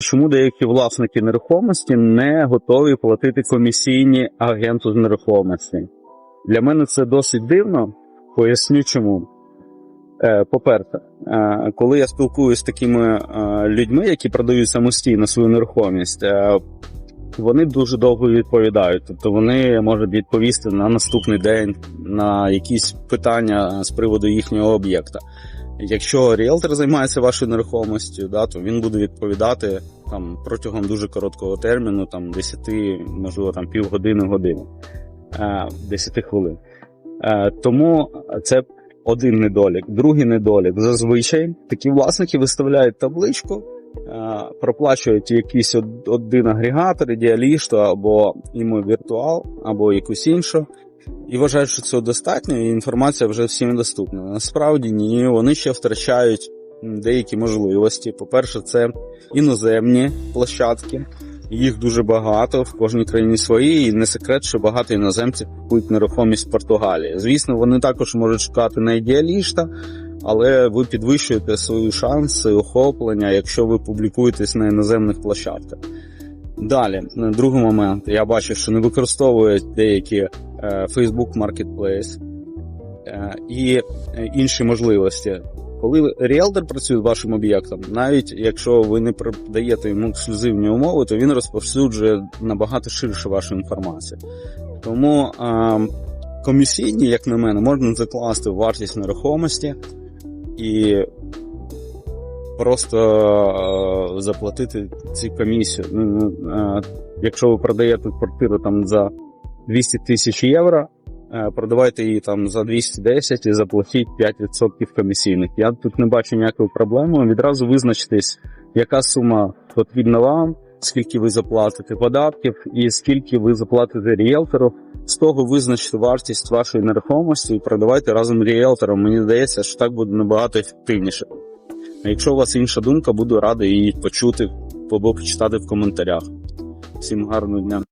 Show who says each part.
Speaker 1: Чому деякі власники нерухомості не готові платити комісійні агенту з нерухомості? Для мене це досить дивно. Поясню чому. Е, По-перше, е, коли я спілкуюся з такими е, людьми, які продають самостійно свою нерухомість, вони дуже довго відповідають. Тобто вони можуть відповісти на наступний день на якісь питання з приводу їхнього об'єкта. Якщо ріелтор займається вашою нерухомістю, да, то він буде відповідати там протягом дуже короткого терміну, там 10, можливо, там півгодини, години, е, 10 хвилин. Е, тому це один недолік. Другий недолік. Зазвичай такі власники виставляють табличку, е, проплачують якийсь один агрегатор, ідеалішту або імо віртуал, або якусь іншу. І вважають, що цього достатньо, і інформація вже всім доступна. Насправді ні, вони ще втрачають деякі можливості. По-перше, це іноземні площадки. Їх дуже багато в кожній країні свої, і не секрет, що багато іноземців купують нерухомість в Португалії. Звісно, вони також можуть шукати на ідеаліста, але ви підвищуєте свої шанси охоплення, якщо ви публікуєтесь на іноземних площадках. Далі, другий момент. Я бачу, що не використовують деякі е, Facebook Marketplace е, і е, інші можливості. Коли ріелтор працює з вашим об'єктом, навіть якщо ви не продаєте йому ексклюзивні умови, то він розповсюджує набагато ширше вашу інформацію. Тому е, комісійні, як на мене, можна закласти вартість нерухомості і просто е, заплатити цю комісію. Ну, е, якщо ви продаєте квартиру там за 200 тисяч євро, е, продавайте її там за 210 і заплатіть 5% комісійних. Я тут не бачу ніякої проблеми. Відразу визначтесь, яка сума потрібна вам, скільки ви заплатите податків і скільки ви заплатите ріелтору. З того визначити вартість вашої нерухомості і продавайте разом з ріелтором. Мені здається, що так буде набагато ефективніше. А якщо у вас інша думка, буду радий її почути або почитати в коментарях. Всім гарного дня.